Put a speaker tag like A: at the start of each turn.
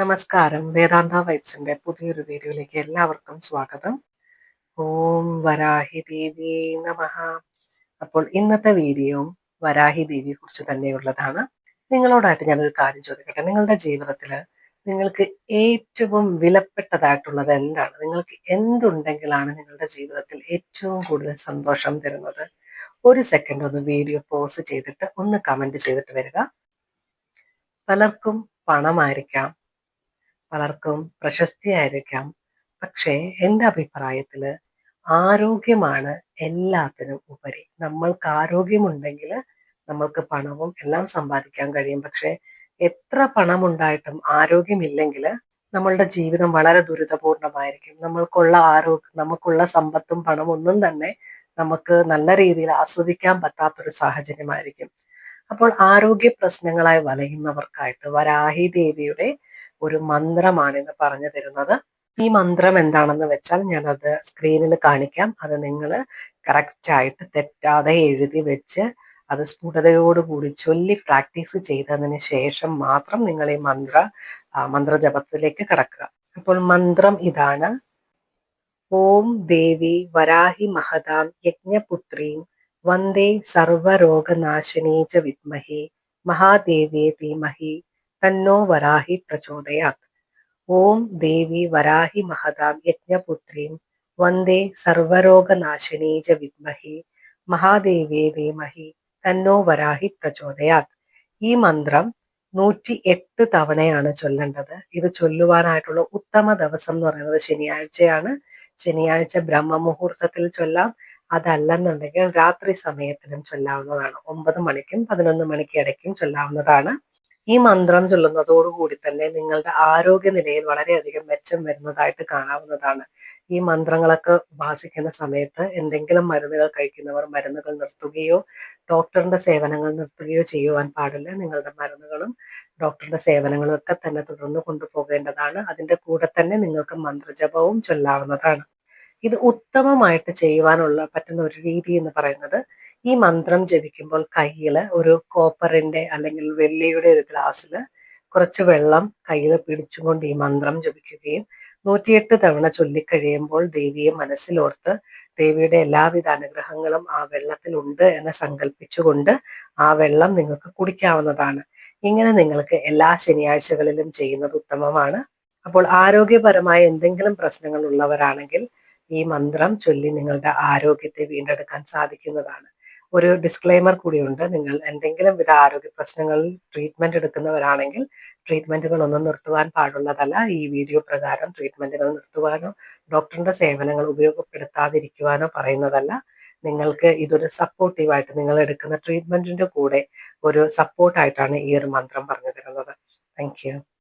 A: നമസ്കാരം. വേദാന്ത വൈബ്സിന്റെ പുതിയൊരു വീഡിയോയിലേക്ക് എല്ലാവർക്കും സ്വാഗതം. ഓം വരാഹി ദേവി നമഹ അപ്പോൾ ഇന്നത്തെ വീഡിയോ വരാഹി ദേവിയെ കുറിച്ച് തന്നെയുള്ളതാണ്. നിങ്ങളോടായിട്ട് ഞാനൊരു കാര്യം ചോദിക്കട്ടെ? നിങ്ങളുടെ ജീവിതത്തിൽ നിങ്ങൾക്ക് ഏറ്റവും വിലപ്പെട്ടതായിട്ടുള്ളത് എന്താണ്? നിങ്ങൾക്ക് എന്തുണ്ടെങ്കിലാണ് നിങ്ങളുടെ ജീവിതത്തിൽ ഏറ്റവും കൂടുതൽ സന്തോഷം തരുന്നത്? ഒരു സെക്കൻഡ് ഒന്ന് വീഡിയോ പോസ് ചെയ്തിട്ട് ഒന്ന് കമന്റ് ചെയ്തിട്ട് വരിക. പലർക്കും പണമായിരിക്കാം പലർക്കും പ്രശസ്തിയായിരിക്കാം. പക്ഷേ എന്റെ അഭിപ്രായത്തിൽ ആരോഗ്യമാണ് എല്ലാത്തിനും ഉപരി. നമ്മൾക്ക് ആരോഗ്യമുണ്ടെങ്കിൽ നമ്മൾക്ക് പണവും എല്ലാം സമ്പാദിക്കാൻ കഴിയും. പക്ഷേ എത്ര പണമുണ്ടായിട്ടും ആരോഗ്യമില്ലെങ്കിൽ നമ്മളുടെ ജീവിതം വളരെ ദുരിതപൂർണമായിരിക്കും. നമ്മൾക്കുള്ള ആരോഗ്യം നമുക്കുള്ള സമ്പത്തും പണമൊന്നും തന്നെ നമുക്ക് നല്ല രീതിയിൽ ആസ്വദിക്കാൻ പറ്റാത്തൊരു സാഹചര്യമായിരിക്കും. അപ്പോൾ ആരോഗ്യ പ്രശ്നങ്ങളായി വലയുന്നവർക്കായിട്ട് വരാഹി ദേവിയുടെ ഒരു മന്ത്രമാണ് ഇന്ന് പറഞ്ഞു തരുന്നത്. ഈ മന്ത്രം എന്താണെന്ന് വെച്ചാൽ ഞാനത് സ്ക്രീനിൽ കാണിക്കാം. അത് നിങ്ങൾ കറക്റ്റായിട്ട് തെറ്റാതെ എഴുതി വെച്ച് അത് സ്ഫുടതയോടുകൂടി ചൊല്ലി പ്രാക്ടീസ് ചെയ്തതിന് ശേഷം മാത്രം നിങ്ങൾ ഈ മന്ത്ര മന്ത്രജപത്തിലേക്ക് കടക്കുക. അപ്പോൾ മന്ത്രം ഇതാണ്. ഓം ദേവി വരാഹി മഹതാം യജ്ഞപുത്രീം വന്ദേ സർവരോഗനാശിനീ ച വിദ്മഹി മഹാദേവ്യേ ധീമഹി തന്നോ വരാഹി പ്രചോദയാത് ഓം ദേവി വരാഹി മഹതാം യജ്ഞപുത്രീം വന്ദേ സർവരോഗനാശിനീ ച വിദ്മഹി മഹാദേവ്യേ ധീമഹി തന്നോ വരാഹി പ്രചോദയാത് ഈ മന്ത്രം നൂറ്റി എട്ട് തവണയാണ് ചൊല്ലേണ്ടത്. ഇത് ചൊല്ലുവാനായിട്ടുള്ള ഉത്തമ ദിവസം എന്ന് പറയുന്നത് ശനിയാഴ്ചയാണ്. ശനിയാഴ്ച ബ്രഹ്മമുഹൂർത്തത്തിൽ ചൊല്ലാം. അതല്ലെന്നുണ്ടെങ്കിൽ രാത്രി സമയത്തിലും ചൊല്ലാവുന്നതാണ്. ഒമ്പത് മണിക്കും പതിനൊന്ന് മണിക്ക് ഇടയ്ക്കും ചൊല്ലാവുന്നതാണ്. ഈ മന്ത്രം ചൊല്ലുന്നതോടുകൂടി തന്നെ നിങ്ങളുടെ ആരോഗ്യനിലയിൽ വളരെയധികം മെച്ചം വരുന്നതായിട്ട് കാണാവുന്നതാണ്. ഈ മന്ത്രങ്ങളൊക്കെ ഉപാസിക്കുന്ന സമയത്ത് എന്തെങ്കിലും മരുന്നുകൾ കഴിക്കുന്നവർ മരുന്നുകൾ നിർത്തുകയോ ഡോക്ടറിന്റെ സേവനങ്ങൾ നിർത്തുകയോ ചെയ്യുവാൻ പാടില്ല. നിങ്ങളുടെ മരുന്നുകളും ഡോക്ടറുടെ സേവനങ്ങളും ഒക്കെ തന്നെ തുടർന്ന് കൊണ്ടുപോകേണ്ടതാണ്. അതിന്റെ കൂടെ തന്നെ നിങ്ങൾക്ക് മന്ത്രജപവും ചൊല്ലാവുന്നതാണ്. ഇത് ഉത്തമമായിട്ട് ചെയ്യുവാനുള്ള പറ്റുന്ന ഒരു രീതി എന്ന് പറയുന്നത് ഈ മന്ത്രം ജപിക്കുമ്പോൾ കയ്യിൽ ഒരു കോപ്പറിന്റെ അല്ലെങ്കിൽ വെള്ളിയുടെ ഒരു ഗ്ലാസ്സിൽ കുറച്ച് വെള്ളം കയ്യിൽ പിടിച്ചുകൊണ്ട് ഈ മന്ത്രം ജപിക്കുകയും നൂറ്റിയെട്ട് തവണ ചൊല്ലിക്കഴിയുമ്പോൾ ദേവിയെ മനസ്സിലോർത്ത് ദേവിയുടെ എല്ലാവിധ അനുഗ്രഹങ്ങളും ആ വെള്ളത്തിലുണ്ട് എന്ന് സങ്കല്പിച്ചുകൊണ്ട് ആ വെള്ളം നിങ്ങൾക്ക് കുടിക്കാവുന്നതാണ്. ഇങ്ങനെ നിങ്ങൾക്ക് എല്ലാ ശനിയാഴ്ചകളിലും ചെയ്യുന്നത് ഉത്തമമാണ്. അപ്പോൾ ആരോഗ്യപരമായ എന്തെങ്കിലും പ്രശ്നങ്ങൾ ഉള്ളവരാണെങ്കിൽ ഈ മന്ത്രം ചൊല്ലി നിങ്ങളുടെ ആരോഗ്യത്തെ വീണ്ടെടുക്കാൻ സാധിക്കുന്നതാണ്. ഒരു ഡിസ്ക്ലെയിമർ കൂടിയുണ്ട്. നിങ്ങൾ എന്തെങ്കിലും വിധ ആരോഗ്യ പ്രശ്നങ്ങളിൽ ട്രീറ്റ്മെന്റ് എടുക്കുന്നവരാണെങ്കിൽ ട്രീറ്റ്മെന്റുകൾ ഒന്നും നിർത്തുവാൻ പാടുള്ളതല്ല. ഈ വീഡിയോ പ്രകാരം ട്രീറ്റ്മെന്റുകൾ നിർത്തുവാനോ ഡോക്ടറിന്റെ സേവനങ്ങൾ ഉപയോഗപ്പെടുത്താതിരിക്കുവാനോ പറയുന്നതല്ല. നിങ്ങൾക്ക് ഇതൊരു സപ്പോർട്ടീവായിട്ട് നിങ്ങൾ എടുക്കുന്ന ട്രീറ്റ്മെന്റിന്റെ കൂടെ ഒരു സപ്പോർട്ടായിട്ടാണ് ഈ ഒരു മന്ത്രം പറഞ്ഞു തരുന്നത്. താങ്ക്